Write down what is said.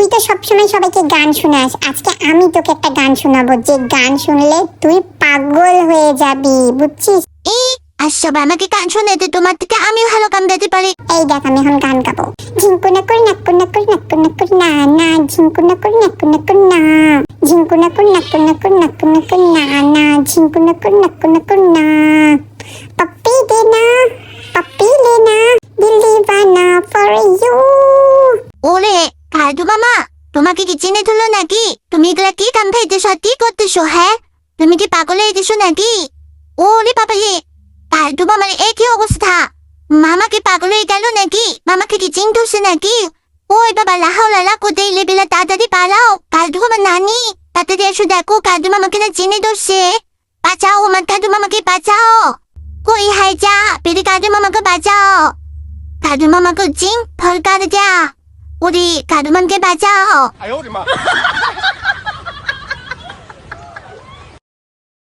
তুই তো সবসময় সবাইকে গান শোনাস আজকে আমি তোকে একটা গান শোনাবো যে গান শুনলে তুই পাগল হয়ে যাবি বুঝছিস আর সবাই আমাকে গান শুনে দে তোমার থেকে আমিও ভালো গান গাইতে পারি এই দেখ আমি এখন গান গাবো ঝিঙ্কু নাকুর নাকুর নাকুর নাকুর নাকুর না না ঝিঙ্কু নাকুর নাকুর নাকুর না ঝিঙ্কু নাকুর নাকুর নাকুর নাকুর নাকুর না না ঝিঙ্কু নাকুর নাকুর না দে না মামা, তোমাকে কি চিনে ধরলো নাকি? তুমি এগুলা কি কাম খাইতেছো আর কি করতেছো হ্যাঁ? তুমি কি পাগল গেছো নাকি? ওরে বাবা রে কাদু মামার একই অবস্থা। মামা কি পাগল হয়ে গেল নাকি? মামাকে কি চিন ধরছে নাকি? ওই বাবা লাহাও লালা কোথায়? লেবেলা তাড়াতাড়ি পালাও। কাদু মামা নানি? তাড়াতাড়ি এসো দেখো কাদু মামাকে না চিনে ধরছে। বাঁচাও, আমার কাদু মামাকে বাঁচাও। কই হাই যা, পেরে কাদু মামাকে বাঁচাও। কাদু মামাকে চিন ফল কার যা। 우리 가늠한 게 맞아. 아유, 우리 마.